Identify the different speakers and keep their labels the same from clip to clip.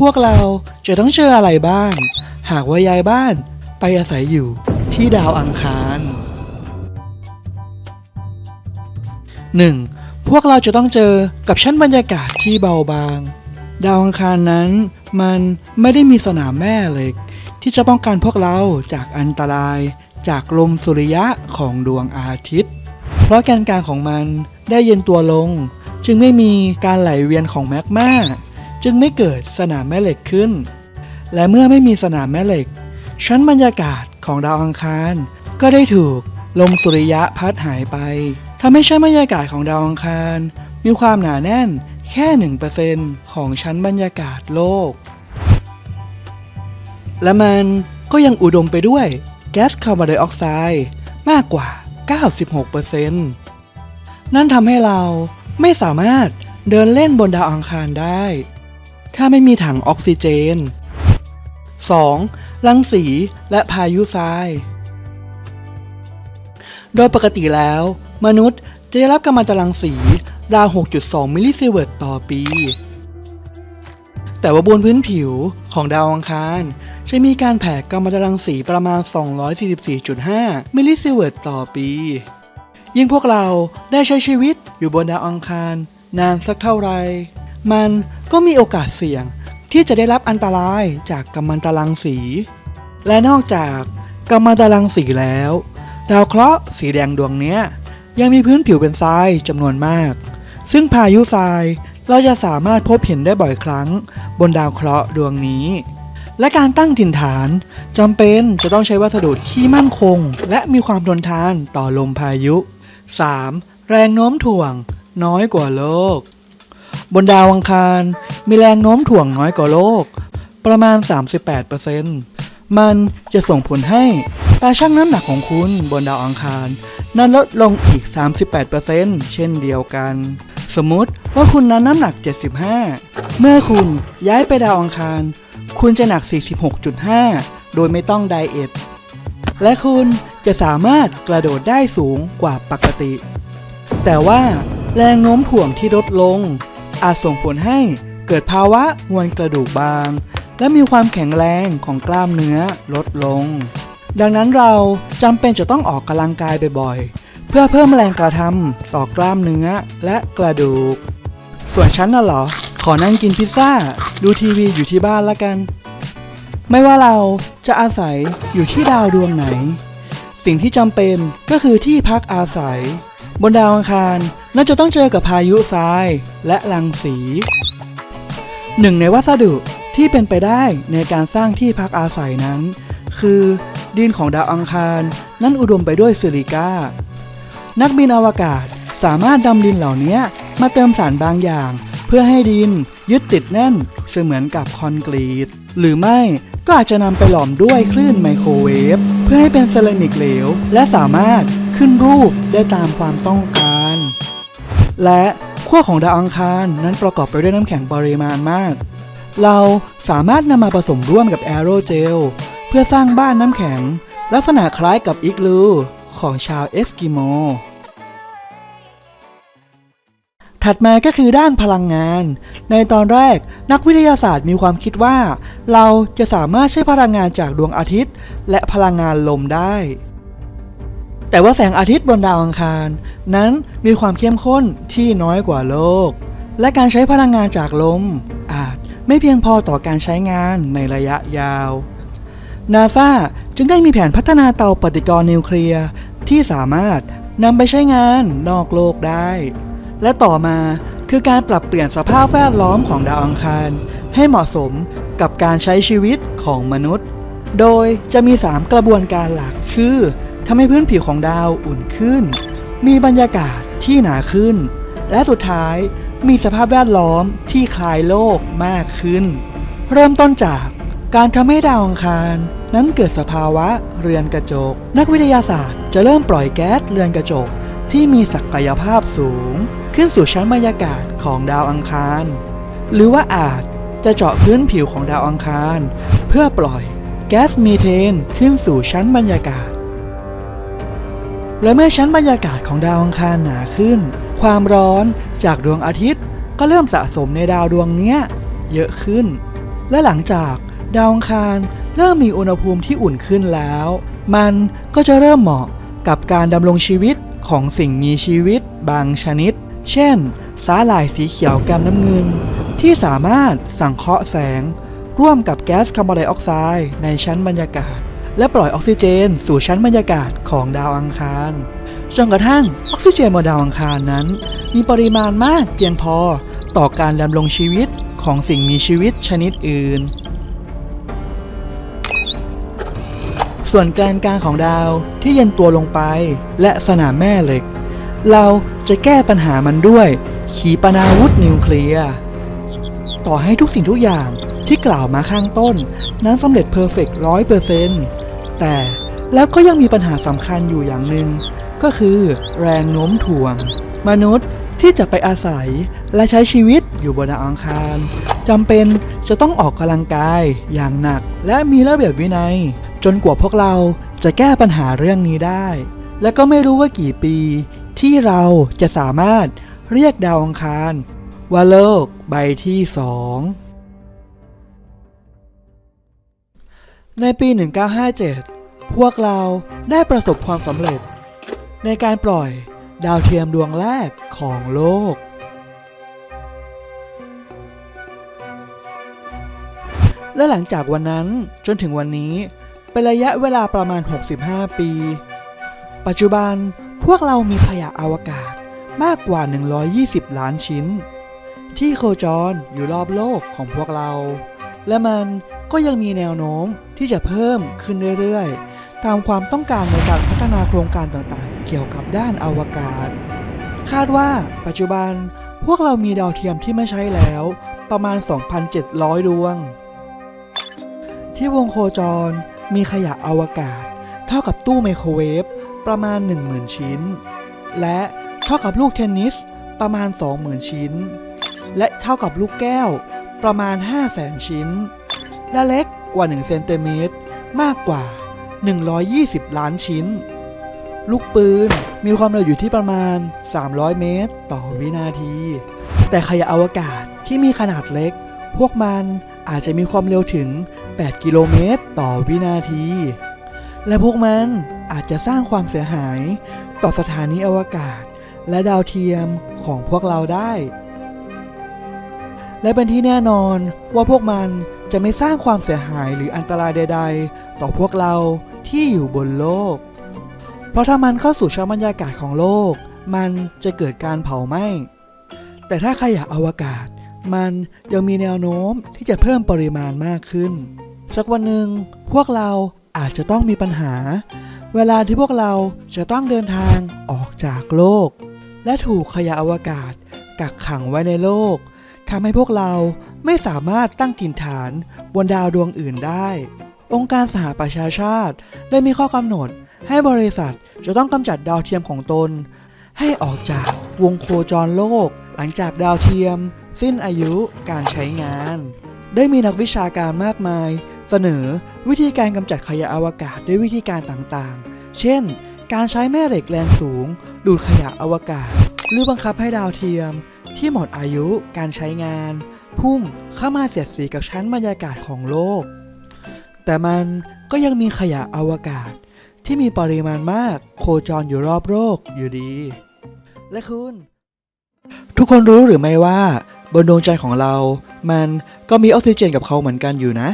Speaker 1: พวกเราจะต้องเจออะไรบ้าง หากว่าย้ายบ้านไปอาศัยอยู่ที่ดาวอังคาร 1. พวกเราจะต้องเจอกับชั้นบรรยากาศที่เบาบาง ดาวอังคารนั้นมันไม่ได้มีสนามแม่เหล็ก ที่จะป้องกันพวกเราจากอันตรายจากลมสุริยะของดวงอาทิตย์ เพราะแกนกลางของมันได้เย็นตัวลง จึงไม่มีการไหลเวียนของแมกมา จึงไม่เกิดสนามแม่เหล็กขึ้น และเมื่อไม่มีสนามแม่เหล็ก ชั้นบรรยากาศของดาวอังคาร ก็ได้ถูกลมสุริยะพัดหายไปทำให้ชั้นบรรยากาศของดาวอังคาร มีความหนาแน่นแค่ 1%ของชั้นบรรยากาศโลก และมันก็ยังอุดมไปด้วยแก๊สคาร์บอนไดออกไซด์มากกว่า 96%นั่นทำให้เราไม่สามารถเดินเล่นบนดาวอังคารได้ ถ้าไม่มีถังออกซิเจน 2. รังสีและพายุทราย โดยปกติแล้ว มนุษย์จะได้รับกัมมันตรังสีราว 6.2 มิลลิซีเวิร์ตต่อปี แต่ว่าบนพื้นผิวของดาวอังคาร จะมีการแผ่กัมมันตรังสีประมาณ 244.5 มิลลิซีเวิร์ตต่อปี ยิ่งพวกเราได้ใช้ชีวิตอยู่บนดาวอังคารนานสักเท่าไหร่ มันก็มีโอกาสเสี่ยงที่จะได้รับอันตรายจากกัมมันตรังสี และนอกจากกัมมันตรังสีแล้ว ดาวเคราะห์สีแดงดวงนี้ยยังมีพื้นผิวเป็นทรายจำนวนมาก ซึ่งพายุทรายเราจะสามารถพบเห็นได้บ่อยครั้ง บนดาวเคราะห์ดวงนี้ และการตั้งถิ่นฐานจำเป็นจะต้องใช้วัสดุที่มั่นคง และมีความทนทานต่อลมพายุ 3. แรงโน้มถ่วง น้อยกว่าโลก บนดาวอังคาร มีแรงโน้มถ่วงน้อยกว่าโลก ประมาณ 38%มันจะส่งผลให้ตาชั่งน้ำหนักของคุณบนดาวอังคาร นั้นลดลงอีก 38%เช่นเดียวกัน สมมุติว่าคุณนั้นน้ำหนัก 75 เมื่อคุณย้ายไปดาวอังคาร คุณจะหนัก 46.5 โดยไม่ต้องไดเอทและคุณจะสามารถกระโดดได้สูงกว่าปกติ แต่ว่าแรงโน้มถ่วงที่ลดลง อาจส่งผลให้เกิดภาวะมวลกระดูกบาง และมีความแข็งแรงของกล้ามเนื้อลดลง ดังนั้นเราจำเป็นจะต้องออกกำลังกายบ่อยๆ เพื่อเพิ่มแรงกระทำต่อกล้ามเนื้อและกระดูก ส่วนฉันน่ะเหรอ ขอนั่งกินพิซซ่า ดูทีวีอยู่ที่บ้านละกัน ไม่ว่าเราจะอาศัยอยู่ที่ดาวดวงไหน สิ่งที่จำเป็นก็คือที่พักอาศัย บนดาวอังคารน่าจะต้องเจอกับพายุทรายและรังสีหนึ่งในวัสดุที่เป็นไปได้ในการสร้างที่พักอาศัยนั้น คือดินของดาวอังคารนั้นอุดมไปด้วยซิลิก้า นักบินอวกาศสามารถดำดินเหล่านี้มาเติมสารบางอย่าง เพื่อให้ดินยึดติดแน่นเสมือนกับคอนกรีต หรือไม่ก็อาจจะนำไปหลอมด้วยคลื่นไมโครเวฟ พื่อให้เป็นเซรามิกเหลว และสามารถขึ้นรูปได้ตามความต้องการ และขั้วของดาวอังคารนั้นประกอบไปด้วยน้ำแข็งปริมาณมาก เราสามารถนำมาผสมร่วมกับแอโรเจลเพื่อสร้างบ้านน้ำแข็ง ลักษณะคล้ายกับอิกลูของชาวเอสกิโม ถัดมาก็คือด้านพลังงาน ในตอนแรกนักวิทยาศาสตร์มีความคิดว่า เราจะสามารถใช้พลังงานจากดวงอาทิตย์ และพลังงานลมได้ แต่ว่าแสงอาทิตย์บนดาวอังคาร นั้นมีความเข้มข้นที่น้อยกว่าโลก และการใช้พลังงานจากลม อาจไม่เพียงพอต่อการใช้งานในระยะยาวนาซาจึงได้มีแผนพัฒนาเตาปฏิกรณ์นิวเคลียร์ที่สามารถนำไปใช้งานนอกโลกได้ และต่อมาคือการปรับเปลี่ยนสภาพแวดล้อมของดาวอังคาร ให้เหมาะสมกับการใช้ชีวิตของมนุษย์ โดยจะมี 3 กระบวนการหลักคือทำให้พื้นผิวของดาวอุ่นขึ้น มีบรรยากาศที่หนาขึ้น และสุดท้ายมีสภาพแวดล้อมที่คลายโลกมากขึ้น เริ่มต้นจากการทำให้ดาวอังคารนั้นเกิดสภาวะเรือนกระจก นักวิทยาศาสตร์จะเริ่มปล่อยแก๊สเรือนกระจกที่มีศักยภาพสูง ขึ้นสู่ชั้นบรรยากาศของดาวอังคาร หรือว่าอาจจะเจาะพื้นผิวของดาวอังคาร เพื่อปล่อยแก๊สมีเทนขึ้นสู่ชั้นบรรยากาศ และเมื่อชั้นบรรยากาศของดาวอังคารหนาขึ้น ความร้อนจากดวงอาทิตย์ก็เริ่มสะสมในดาวดวงนี้เยอะขึ้น และหลังจากดาวอังคารเริ่มมีอุณหภูมิที่อุ่นขึ้นแล้ว มันก็จะเริ่มเหมาะกับการดำรงชีวิตของสิ่งมีชีวิตบางชนิด เช่น สาหร่ายสีเขียวแกันน้ำเงิน ที่สามารถสังเคราะห์แสง ร่วมกับแก๊สคาร์บอนไดออกไซด์ในชั้นบรรยากาศ และปล่อยออกซิเจน สู่ชั้นบรรยากาศของดาวอังคารจนกระทั่งออกซิเจนบนดาวอังคารนั้น มีปริมาณมากเพียงพอต่อการดำรงชีวิตของสิ่งมีชีวิตชนิดอื่น ส่วนแกนกลางของดาวที่เย็นตัวลงไปและสนามแม่เหล็ก เรา จะแก้ปัญหามันด้วย ขีปนาวุธนิวเคลียร์ต่อให้ทุกสิ่งทุกอย่างที่กล่าวมาข้างต้น นั้นสำเร็จเพอร์เฟกต์ร้อยเปอร์เซนต์แต่แล้วก็ยังมีปัญหาสำคัญอยู่อย่างหนึ่ง ก็คือแรงโน้มถ่วง มนุษย์ที่จะไปอาศัยและใช้ชีวิตอยู่บนดาวอังคารจำเป็นจะต้องออกกำลังกายอย่างหนัก และมีระเบียบวินัย จนกว่าพวกเราจะแก้ปัญหาเรื่องนี้ได้ และก็ไม่รู้ว่ากี่ปี ที่เราจะสามารถเรียกดาวอังคาร ว่าโลกใบที่สองในปี 1957 พวกเราได้ประสบความสำเร็จ ในการปล่อยดาวเทียมดวงแรกของโลก และหลังจากวันนั้นจนถึงวันนี้ เป็นระยะเวลาประมาณ 65 ปี ปัจจุบัน พวกเรามีขยะอวกาศมากกว่า 120 ล้านชิ้น ที่โคจรอยู่รอบโลกของพวกเรา และมันก็ยังมีแนวโน้มที่จะเพิ่มขึ้นเรื่อยๆ ตามความต้องการในการพัฒนาโครงการต่างๆ เกี่ยวกับด้านอวกาศ คาดว่าปัจจุบันพวกเรามีดาวเทียมที่ไม่ใช้แล้ว ประมาณ 2,700 ดวง ที่วงโคจรมีขยะอวกาศ เท่ากับตู้ไมโครเวฟ ประมาณ 10,000 ชิ้น และเท่ากับลูกเทนนิสประมาณ 20,000 ชิ้น และเท่ากับลูกแก้วประมาณ 500,000 ชิ้น และเล็กกว่า 1 เซนติเมตรมากกว่า 120 ล้านชิ้น ลูกปืนมีความเร็วอยู่ที่ประมาณ 300 เมตร ต่อวินาที แต่ขยะอวกาศที่มีขนาดเล็ก พวกมันอาจจะมีความเร็วถึง 8 กิโลเมตร ต่อวินาที และพวกมัน อาจจะสร้างความเสียหายต่อสถานีอวกาศ และดาวเทียมของพวกเราได้ และเป็นที่แน่นอนว่าพวกมันจะไม่สร้างความเสียหายหรืออันตรายใด ๆ ต่อพวกเราที่อยู่บนโลก เพราะถ้ามันเข้าสู่ชั้นบรรยากาศของโลก มันจะเกิดการเผาไหม้ แต่ถ้าขยะอวกาศ มันยังมีแนวโน้มที่จะเพิ่มปริมาณมากขึ้น สักวันหนึ่งพวกเราอาจจะต้องมีปัญหา เวลาที่พวกเราจะต้องเดินทางออกจากโลก และถูกขยะอวกาศกักขังไว้ในโลกทำให้พวกเราไม่สามารถตั้งถิ่นฐานบนดาวดวงอื่นได้ องค์การสหประชาชาติได้มีข้อกำหนดให้บริษัทจะต้องกำจัดดาวเทียมของตน ให้ออกจากวงโคจรโลก หลังจากดาวเทียม สิ้นอายุการใช้งาน ได้มีนักวิชาการมากมาย เสนอวิธีการกำจัดขยะอวกาศด้วยวิธีการต่างๆ เช่น การใช้แม่เหล็กแรงสูง ดูดขยะอวกาศ หรือบังคับให้ดาวเทียม ที่หมดอายุการใช้งาน พุ่งเข้ามาเสียดสีกับชั้นบรรยากาศของโลก แต่มันก็ยังมีขยะอวกาศ ที่มีปริมาณมากโคจรอยู่รอบโลกอยู่ดี และคุณ ทุกคนรู้หรือไม่ว่า บนดวงจันทร์ของเรา มันก็มีออกซิเจนกับเขาเหมือนกันอยู่นะ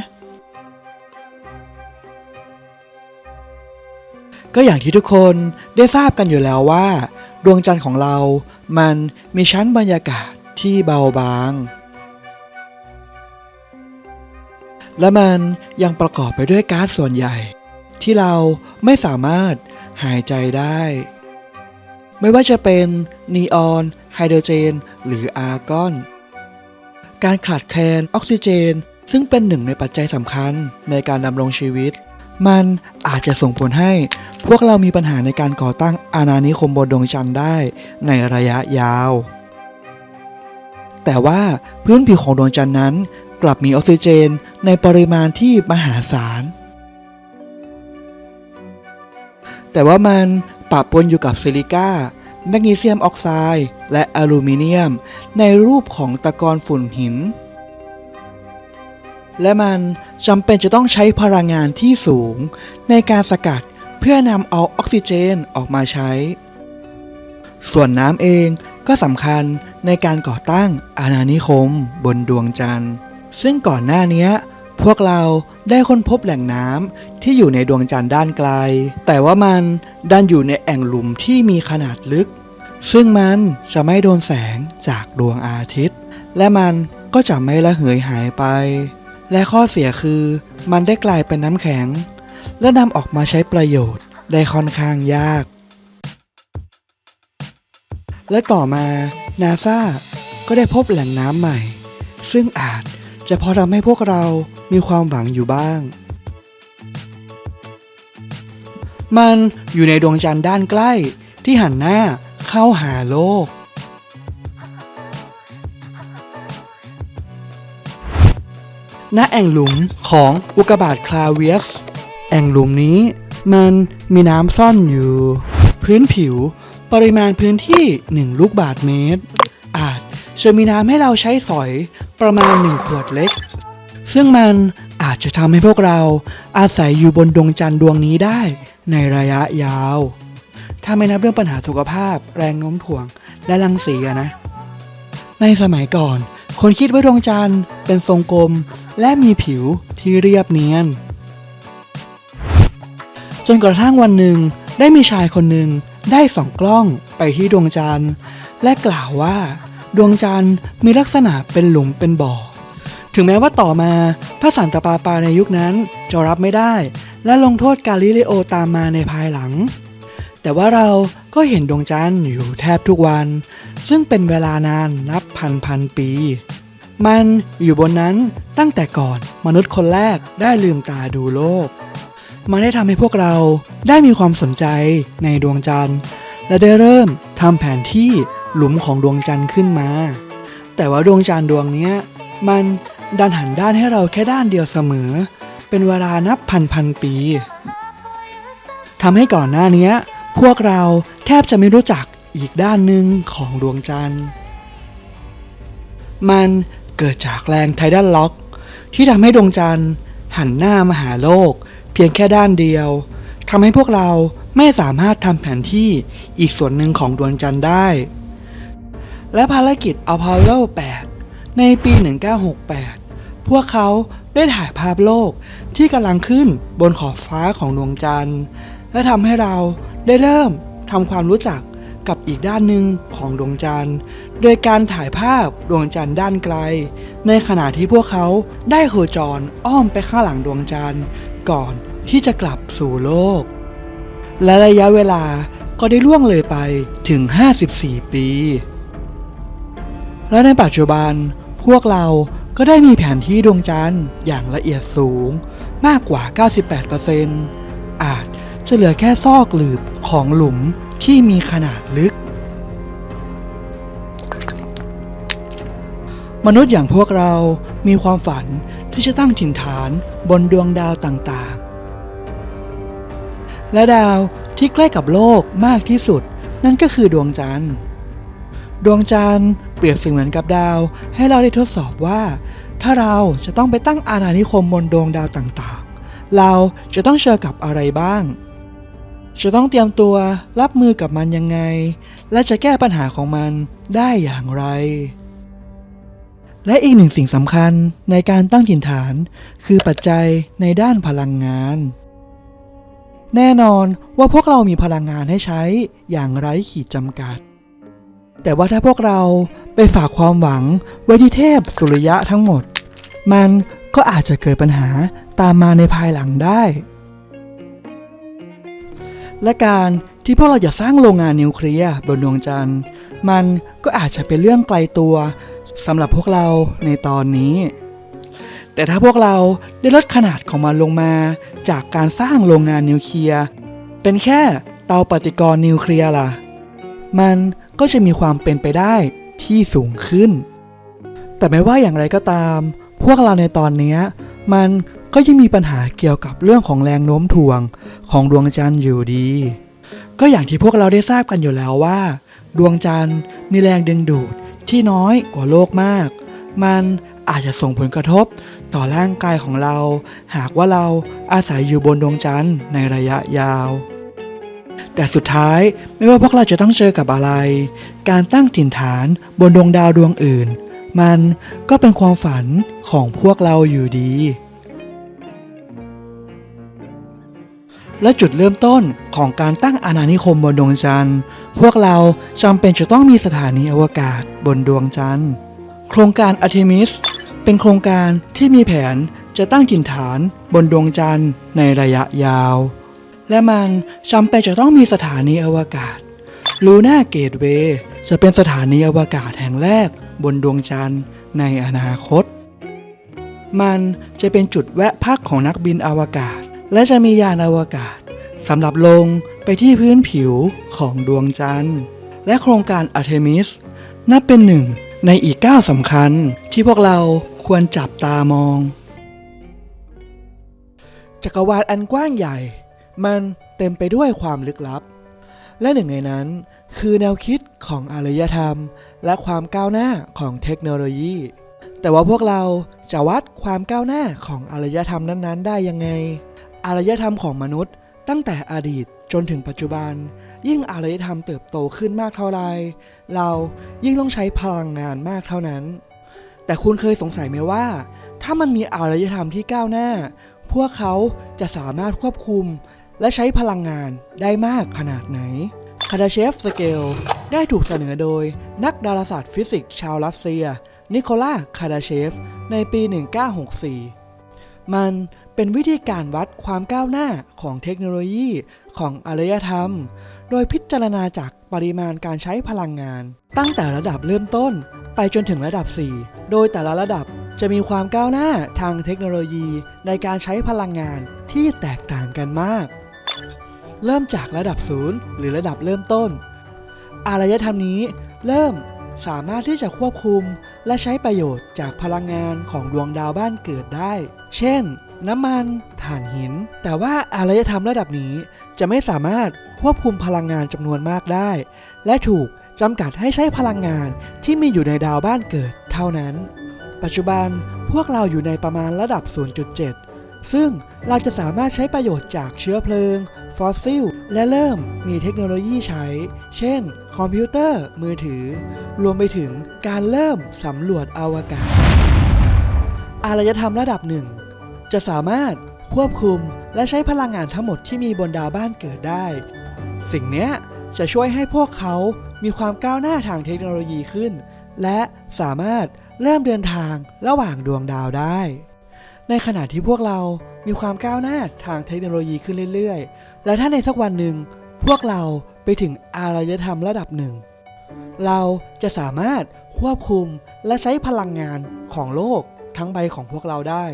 Speaker 1: ก็อย่างที่ทุกคนได้ทราบกันอยู่แล้วว่า ดวงจันทร์ของเรา มันมีชั้นบรรยากาศที่เบาบาง และมันยังประกอบไปด้วยก๊าซส่วนใหญ่ ที่เราไม่สามารถหายใจได้ ไม่ว่าจะเป็นนีออน ไฮโดรเจน หรืออาร์กอน การขาดแคลนออกซิเจน ซึ่งเป็นหนึ่งในปัจจัยสำคัญในการดำรงชีวิต มันอาจจะส่งผลให้พวกเรามีปัญหาในการก่อตั้งอาณานิคมบนดวงจันทร์ได้ในระยะยาว แต่ว่าพื้นผิวของดวงจันทร์นั้น กลับมีออกซิเจนในปริมาณที่มหาศาล แต่ว่ามันปะปนอยู่กับซิลิก้า แมกนีเซียมออกไซด์ และอลูมิเนียม ในรูปของตะกอนฝุ่นหิน และมันจำเป็นจะต้องใช้พลังงานที่สูง ในการสกัดเพื่อนำเอาออกซิเจนออกมาใช้ ส่วนน้ำเองก็สำคัญในการก่อตั้งอาณานิคมบนดวงจันทร์ ซึ่งก่อนหน้านี้พวกเราได้ค้นพบแหล่งน้ำที่อยู่ในดวงจันทร์ด้านไกล แต่ว่ามันดันอยู่ในแอ่งหลุมที่มีขนาดลึก ซึ่งมันจะไม่โดนแสงจากดวงอาทิตย์ และมันก็จะไม่ระเหยหายไป และข้อเสียคือ มันได้กลายเป็นน้ำแข็ง และนำออกมาใช้ประโยชน์ได้ค่อนข้างยาก และต่อมานาซาก็ได้พบแหล่งน้ำใหม่ ซึ่งอาจจะพอทำให้พวกเรามีความหวังอยู่บ้าง มันอยู่ในดวงจันทร์ด้านใกล้ที่หันหน้าเข้าหาโลก ณแอ่งหลุมของอุกบาตคลาเวียส แอ่งหลุมนี้มันมีน้ำซ่อนอยู่ พื้นผิวปริมาณพื้นที่ 1 ลูกบาทเมตร อาจจะมีน้ำให้เราใช้สอยประมาณ 1 ขวดเล็ก ซึ่งมันอาจจะทำให้พวกเราอาศัยอยู่บนดวงจันทร์ดวงนี้ได้ในระยะยาว ถ้าไม่นับเรื่องปัญหาสุขภาพ แรงโน้มถ่วงและรังสีนะ ในสมัยก่อน คนคิดว่าดวงจันทร์เป็นทรงกลม และมีผิวที่เรียบเนียน จนกระทั่งวันหนึ่งได้มีชายคนหนึ่งได้ส่องกล้องไปที่ดวงจันทร์ และกล่าวว่า ดวงจันทร์มีลักษณะเป็นหลุมเป็นบ่อ ถึงแม้ว่าต่อมาพระสันตะปาปาในยุคนั้นจะรับไม่ได้ และลงโทษกาลิเลโอตามมาในภายหลัง แต่ว่าเราก็เห็นดวงจันทร์อยู่แทบทุกวัน ซึ่งเป็นเวลานานนับพันพันปี มันอยู่บนนั้นตั้งแต่ก่อนมนุษย์คนแรกได้ลืมตาดูโลก มันได้ทำให้พวกเราได้มีความสนใจในดวงจันทร์ และได้เริ่มทำแผนที่หลุมของดวงจันทร์ขึ้นมา แต่ว่าดวงจันทร์ดวงนี้มันดันหันด้านให้เราแค่ด้านเดียวเสมอ เป็นเวลานับพันพันปีทำให้ก่อนหน้านี้ พวกเราแทบจะไม่รู้จักอีกด้านหนึ่งของดวงจันทร์ มันเกิดจากแรงไทดัลล็อก ที่ทำให้ดวงจันทร์หันหน้ามาหาโลก เพียงแค่ด้านเดียวทำให้พวกเราไม่สามารถทำแผนที่อีกส่วนหนึ่งของดวงจันทร์ได้ และภารกิจอพอลโล 8 ในปี 1968 พวกเขาได้ถ่ายภาพโลกที่กำลังขึ้นบนขอบฟ้าของดวงจันทร์ และทำให้เรา ได้เริ่มทำความรู้จักกับอีกด้านหนึ่งของดวงจันทร์ โดยการถ่ายภาพดวงจันทร์ด้านไกล ในขณะที่พวกเขาได้โคจรอ้อมไปข้างหลังดวงจันทร์ ก่อนที่จะกลับสู่โลก และระยะเวลาก็ได้ล่วงเลยไปถึง 54 ปี และในปัจจุบันพวกเราก็ได้มีแผนที่ดวงจันทร์อย่างละเอียดสูงมากกว่า 98%อาจ จะเหลือแค่ซอกหลืบของหลุมที่มีขนาดลึก มนุษย์อย่างพวกเรามีความฝันที่จะตั้งถิ่นฐานบนดวงดาวต่างๆ และดาวที่ใกล้กับโลกมากที่สุด นั่นก็คือดวงจันทร์ ดวงจันทร์เปรียบเสมือนกับดาวให้เราได้ทดสอบว่า ถ้าเราจะต้องไปตั้งอาณานิคมบนดวงดาวต่างๆ เราจะต้องเจอกับอะไรบ้าง จะต้องเตรียมตัวรับมือกับมันยังไง และจะแก้ปัญหาของมันได้อย่างไร และอีกหนึ่งสิ่งสำคัญในการตั้งถิ่นฐาน คือปัจจัยในด้านพลังงาน แน่นอนว่าพวกเรามีพลังงานให้ใช้อย่างไร้ขีดจำกัด แต่ว่าถ้าพวกเราไปฝากความหวังไว้ที่เทพสุริยะทั้งหมด มันก็อาจจะเกิดปัญหาตามมาในภายหลังได้ และการที่พวกเราจะสร้างโรงงานนิวเคลียร์บนดวงจันทร์ มันก็อาจจะเป็นเรื่องไกลตัวสำหรับพวกเราในตอนนี้ แต่ถ้าพวกเราได้ลดขนาดของมันลงมา จากการสร้างโรงงานนิวเคลียร์เป็นแค่เตาปฏิกรณ์นิวเคลียร์ล่ะ มันก็จะมีความเป็นไปได้ที่สูงขึ้น แต่ไม่ว่าอย่างไรก็ตาม พวกเราในตอนนี้มัน ก็ยังมีปัญหาเกี่ยวกับเรื่องของแรงโน้มถ่วงของดวงจันทร์อยู่ดี ก็อย่างที่พวกเราได้ทราบกันอยู่แล้วว่า ดวงจันทร์มีแรงดึงดูดที่น้อยกว่าโลกมาก มันอาจจะส่งผลกระทบต่อร่างกายของเรา หากว่าเราอาศัยอยู่บนดวงจันทร์ในระยะยาว แต่สุดท้ายไม่ว่าพวกเราจะต้องเจอกับอะไร การตั้งถิ่นฐานบนดวงดาวดวงอื่น มันก็เป็นความฝันของพวกเราอยู่ดี และจุดเริ่มต้นของการตั้งอาณานิคมบนดวงจันทร์ พวกเราจำเป็นจะต้องมีสถานีอวกาศบนดวงจันทร์ โครงการอาร์ e มิสเป็นโครงการที่มีแผนจะตั้งถิ่นฐานบนดวงจันทร์ในระยะยาว และมันจำเป็นจะต้องมีสถานีอวกาศลูน่าเกตเวย์จะเป็นสถานีอวกาศแห่งแรกบนดวงจันทร์ในอนาคต มันจะเป็นจุดแวะพักของนักบินอวกาศ และจะมียานอวกาศสำหรับลงไปที่พื้นผิวของดวงจันทร์ และโครงการอาร์เทมิสนับเป็นหนึ่งในอีกก้าวสำคัญที่พวกเราควรจับตามอง จักรวาลอันกว้างใหญ่ มันเต็มไปด้วยความลึกลับ และหนึ่งในนั้นคือแนวคิดของอารยธรรม และความก้าวหน้าของเทคโนโลยี แต่ว่าพวกเราจะวัดความก้าวหน้าของอารยธรรมนั้น ๆ ได้ยังไง อารยธรรมของมนุษย์ ตั้งแต่อดีตจนถึงปัจจุบัน ยิ่งอารยธรรมเติบโตขึ้นมากเท่าไรเรายิ่งต้องใช้พลังงานมากเท่านั้น แต่คุณเคยสงสัยไหมว่า ถ้ามันมีอารยธรรมที่ก้าวหน้า พวกเขาจะสามารถควบคุม และใช้พลังงานได้มากขนาดไหนคาดาเชฟสเกลได้ถูกเสนอโดยนักดาราศาสตร์ฟิสิกส์ชาวรัสเซีย นิโคลาคาดาเชฟ ในปี 1964 มัน เป็นวิธีการวัดความก้าวหน้าของเทคโนโลยีของอารยธรรม โดยพิจารณาจากปริมาณการใช้พลังงาน ตั้งแต่ระดับเริ่มต้นไปจนถึงระดับ 4 โดยแต่ละระดับจะมีความก้าวหน้าทางเทคโนโลยีในการใช้พลังงานที่แตกต่างกันมาก เริ่มจากระดับศูนย์หรือระดับเริ่มต้น อารยธรรมนี้เริ่มสามารถที่จะควบคุมและใช้ประโยชน์จากพลังงานของดวงดาวบ้านเกิดได้ เช่น น้ำมันถ่านหิน แต่ว่าอารยธรรมระดับนี้จะไม่สามารถควบคุมพลังงานจำนวนมากได้ และถูกจำกัดให้ใช้พลังงานที่มีอยู่ในดาวบ้านเกิดเท่านั้น ปัจจุบันพวกเราอยู่ในประมาณระดับ 0.7 ซึ่งเราจะสามารถใช้ประโยชน์จากเชื้อเพลิง ฟอสซิล และเริ่มมีเทคโนโลยีใช้ เช่น คอมพิวเตอร์ มือถือ รวมไปถึงการเริ่มสำรวจอวกาศ อารยธรรมระดับหนึ่ง จะสามารถควบคุมและใช้พลังงานทั้งหมดที่มีบนดาวบ้านเกิดได้ สิ่งนี้จะช่วยให้พวกเขามีความก้าวหน้าทางเทคโนโลยีขึ้น และสามารถเริ่มเดินทางระหว่างดวงดาวได้ ในขณะที่พวกเรามีความก้าวหน้าทางเทคโนโลยีขึ้นเรื่อยๆ และถ้าในสักวันหนึ่งพวกเราไปถึงอารยธรรมระดับหนึ่ง เราจะสามารถควบคุมและใช้พลังงานของโลกทั้งใบของพวกเราได้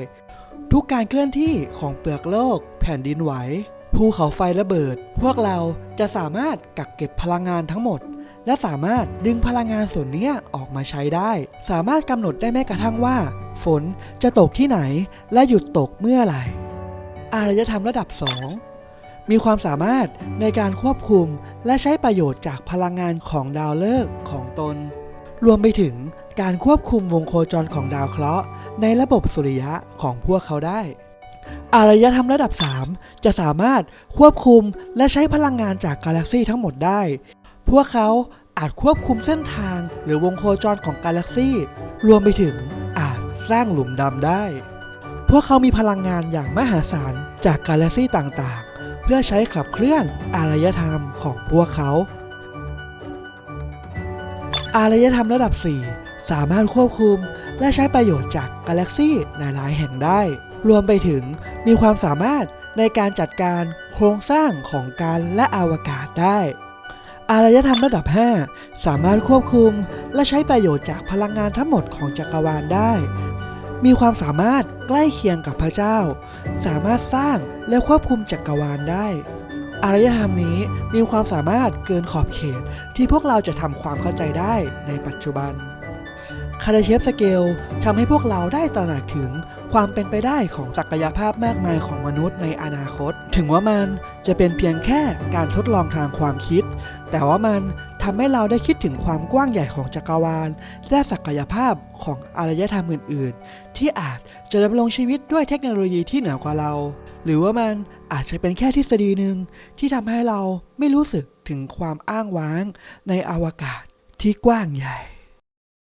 Speaker 1: ทุกการเคลื่อนที่ของเปลือกโลก แผ่นดินไหว ภูเขาไฟระเบิด พวกเราจะสามารถกักเก็บพลังงานทั้งหมด และสามารถดึงพลังงานส่วนนี้ออกมาใช้ได้ สามารถกำหนดได้แม้กระทั่งว่า ฝนจะตกที่ไหนและหยุดตกเมื่อไหร่ อารยธรรมระดับ 2 มีความสามารถในการควบคุมและใช้ประโยชน์จากพลังงานของดาวฤกษ์ของตน รวมไปถึงการควบคุมวงโคจรของดาวเคราะห์ในระบบสุริยะของพวกเขาได้ อารยธรรมระดับ 3 จะสามารถควบคุมและใช้พลังงานจากกาแล็กซีทั้งหมดได้ พวกเขาอาจควบคุมเส้นทางหรือวงโคจรของกาแล็กซีรวมไปถึงอาจสร้างหลุมดำได้ พวกเขามีพลังงานอย่างมหาศาลจากกาแล็กซีต่างๆ เพื่อใช้ขับเคลื่อนอารยธรรมของพวกเขา อารยธรรมระดับ 4 สามารถควบคุม และใช้ประโยชน์จากกาแล็กซี่หลายๆ แห่งได้ รวมไปถึงมีความสามารถในการจัดการโครงสร้างของการและอวกาศได้ อารยธรรมระดับ 5 สามารถควบคุม และใช้ประโยชน์จากพลังงานทั้งหมดของจักรวาลได้ มีความสามารถใกล้เคียงกับพระเจ้า สามารถสร้างและควบคุมจักรวาลได้ อารยธรรมนี้มีความสามารถเกินขอบเขตที่พวกเราจะทำความเข้าใจได้ในปัจจุบันคาราเชฟสเกลทำให้พวกเราได้ตระหนักถึงความเป็นไปได้ของศักยภาพมากมายของมนุษย์ในอนาคต ถึงว่ามันจะเป็นเพียงแค่การทดลองทางความคิด แต่ว่ามันทำให้เราได้คิดถึงความกว้างใหญ่ของจักรวาล และศักยภาพของอารยธรรมอื่น ๆ ที่อาจจะดำรงชีวิตด้วยเทคโนโลยีที่เหนือกว่าเรา หรือว่ามัน อาจจะเป็นแค่ทฤษฎีหนึ่งที่ทำให้เราไม่รู้สึกถึงความอ้างว้างในอวกาศที่กว้างใหญ่